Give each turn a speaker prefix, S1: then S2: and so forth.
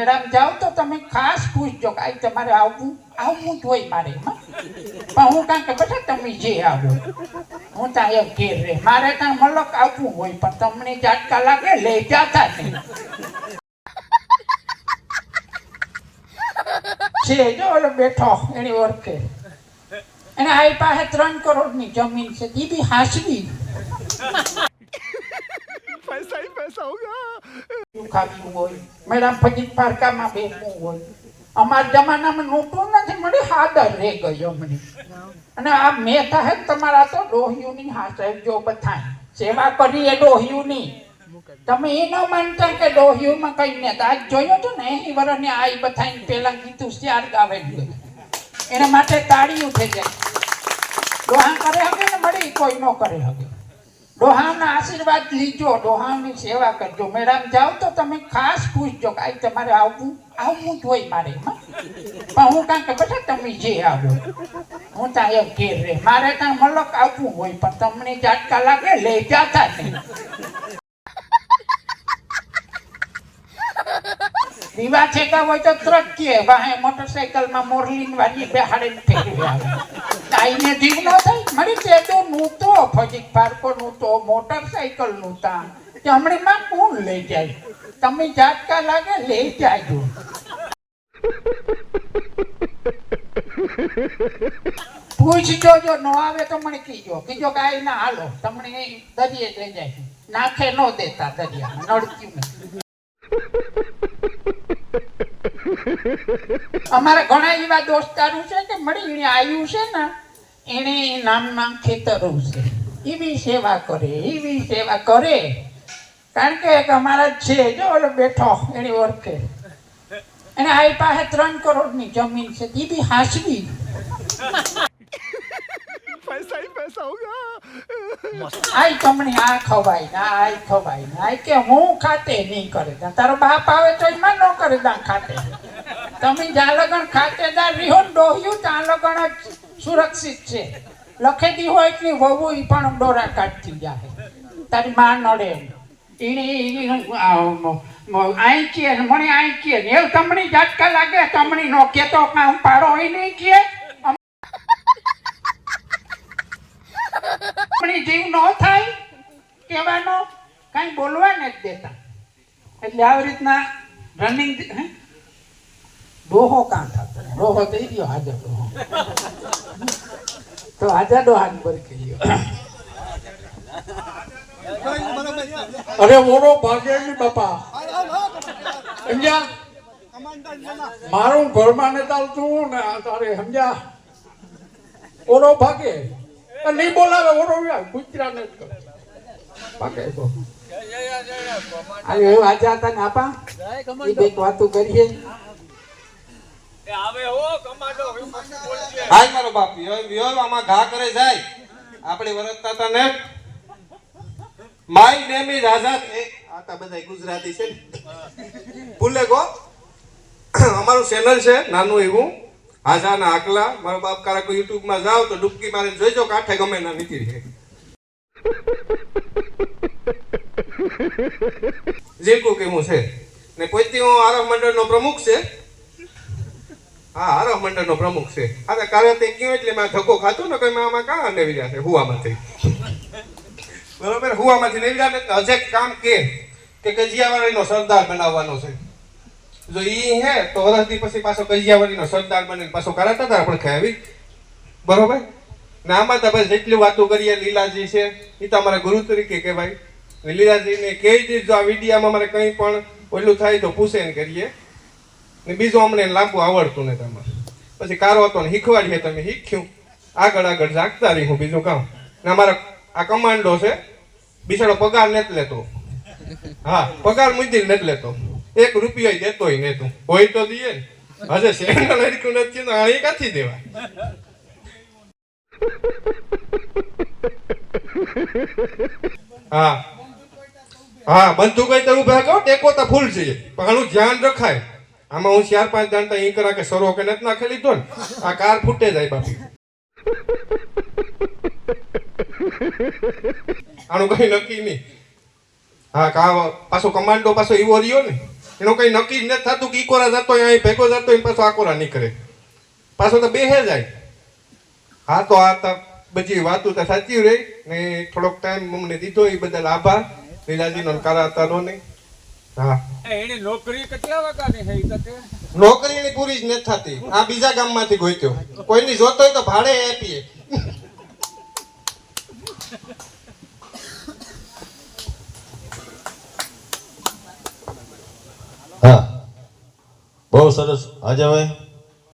S1: Madam, જાઓ તો તમે ખાસ પૂછજો કે તમારે આવવું આવવું જ હોય મારે પણ હું કાંઈ કે બેટા તમે જે આવો. હું ત્યાં ઘેર રે મારે ત્યાં મલક આવવું હોય, પણ તમને ઝાટકા લાગે લઈ જાતા નહીં. છે, જો ઓલો બેઠો એની ઓળખે. એને આ પાસે ત્રણ કરોડની જમીન છે. ઈ બી હાસવી.
S2: સૌગા
S1: ખાતું હોય મેડમ પછી પારકામાં બેસવું હોય. અમારા જમાનામાં નોટું નથી મળી હાદર રે ગયો મને. અને આ મેં કહે તમારા તો ડોહિયુની હા સાહેબ જો બધા સેવા કરી એ ડોહિયુની તમે એ ન માનતા કે ડોહિયુમાં કઈ ને આજ જોયો તો ને એ વરને આ બધા પેલા કીધું ચાર ગાવે એના માટે તાળી ઉઠે છે ડોહા કરે હવે ને મળી, કોઈ ન કરે હવે. ડોહાના આશીર્વાદ લીજો ડોહાની સેવા કરજો. મેડમ, જાઓ તો તમે ખાસ પૂછજો કે આ તમારે આવવું આવવું જ હોય મારે એમાં પણ હું કાંઈ કે બેટા, તમે જે આવો. હું ત્યાં એમ ઘેર રે મારે ત્યાં મલક આવવું હોય, પણ તમને ઝાટકા લાગે લઈ જાતા નહીં. દીવા છેકા હોય તો ત્રટકીએ વાહે મોટરસાયકલમાં મોરલીન વાળી બેહાડીને ફેરવી આવે. આઈને જીવ ન થાય. મળી તે તો નૂતો ફજીક પાર્કો નૂતો મોટરસાયકલ નૂતા તે કોણ લઈ જાય? તમે જાતકા લાગે, લઈ જાજો. પૂછજો જો, ન આવે તો મને કીજો. કીજો આઈ ના, હાલો, તમને દરિયે લઈ જાય. નાખે ન દેતા દરિયા નડકી અમારે ઘણા એવા દોસ્તારું છે કે મળી આવ્યું છે ને એણે નામના ખેતરો છે. એવી સેવા કરે એવી સેવા કરે. કારણ કે એક અમારા છે જો ઓલો બેઠો એની ઓળખે. એને આ પાસે ત્રણ કરોડની જમીન છે એ બી હાસવી. આય તમને આ ખવાય આય ખવાય આય કે હું ખાતે નહીં કરે. તારો બાપ આવે તો એમાં ન કરે દા ખાતે. તમે જ્યાં લગણ ખાતેદાર રિહોન ડોહ્યું ત્યાં લગણ જ સુરક્ષિત છે. લખેતી હોય એટલી વહુ એ પણ ડોરા કાઢતી જાય તારી માં નડે. એને ને મને આઈ ને એવું તમને ઝાટકા લાગે તમને નો કેતો કામ પાડો હોય નહીં કે આપણી જીવ ન થાય કહેવાનો, કાંઈ બોલવા નથી દેતા. એટલે આવી રીતના રનિંગ ડોહો કાં થતો ડોહો થઈ ગયો હાજર ડોહો તો હાજર ડોહા પર ગયો
S3: અરે મોરો ભાગે નહીં બાપા સમજ્યા મારું ઘરમાં ને ચાલતું ને આ તારે સમજ્યા ઓરો ભાગે નહીં બોલાવે ઓરો ગુજરાત ને. ભાગે તો
S1: અરે એવું આજે હતા ને આપા એ બે વાતો કરીએ
S4: બાપ વિયો વિયો આમાં ઘા કરે જાય. આપણે વરસતા તા ને. My name is Azad. એ બધા ગુજરાતી છે. ભૂલે ગો. અમારું ચેનલ છે, નાનું એવું. આઝા ના આકલા. મારો બાપ કારક યુટ્યુબમાં જાવ તો ડૂબકી મારીને જોઈજો કાંઠે ગમે ના નીકળી જે કો કેવું છે. ને કોઈથી હું આરવ મંડળનો પ્રમુખ છે હા આરવ મંડળનો પ્રમુખ છે. આ તો તે કયો એટલે મેં ધક્કો ખાતો ને કઈ આમાં કાં નેવી છે? હુવામાંથી બરોબર? હુવામાંથી નેવી રહ્યા હજે કામ કે કે કજિયાવાડીનો સરદાર બનાવવાનો છે. જો ઈ હે, તો વરસથી પછી પાછો કજિયાવાડીનો સરદાર બને પાછો કરાતા હતા આપણે ખાવી બરોબર? ને આમાં તમે જેટલી વાતો કરીએ, લીલાજી છે એ તો અમારા ગુરુ તરીકે કહેવાય. લીલાજીને કહી દીધું આ વિડીયામાં મારે કંઈ પણ ઓલું થાય તો પૂછે ને કરીએ. ને બીજું અમને લાંબુ આવડતું ને તમારે. પછી કારો હતો ને શીખવાડીએ તમે, શીખ્યું. આગળ આગળ જાગતા રહીશું બીજું કામ. ને અમારા આ કમાન્ડો છે, બિચારો પગાર નથી લેતો. હા, પગાર મુદ્દી નથી લેતો. એક રૂપિયો દેતોય નતું. હોય તો દઈએ ને. હજે સેન્ડલ હરકું નથી, તો અહીં કાથી દેવા? હા. હા બંધુ કઈ તો ઊભા કહો ટેકો તો ફૂલ છે. પણ આનું ધ્યાન રખાય. આમાં હું ચાર પાંચ દાંતા ઈ કરા કે સરો કે નથી નાખી લીધો ને, આ કાર ફૂટે જાય બાપી. આનું કઈ નક્કી નહીં. હા, કા પાછો કમાન્ડો પાછો એવો રહ્યો ને, એનું કઈ નક્કી જ નથી થતું કે ઈકોરા જતો હોય, અહીં ભેગો જતો હોય પાછો આકોરા નીકળે. પાછો તો બેહે જાય. હા, તો આ તો બધી વાતો તો સાચી રહી ને થોડોક ટાઈમ અમને દીધો એ બદલ આભાર. લીલાજીનો કારા તારો નહીં
S5: એને નોકરી કેટલા વાગ્યાની હે ઈ
S4: નોકરીની પૂરી જ નથી થતી. આ બીજા ગામમાંથી ગોત્યો કોઈની જોતો હોય તો ભાડે આપીએ.
S6: હા. બહુ સરસ. આજે હવે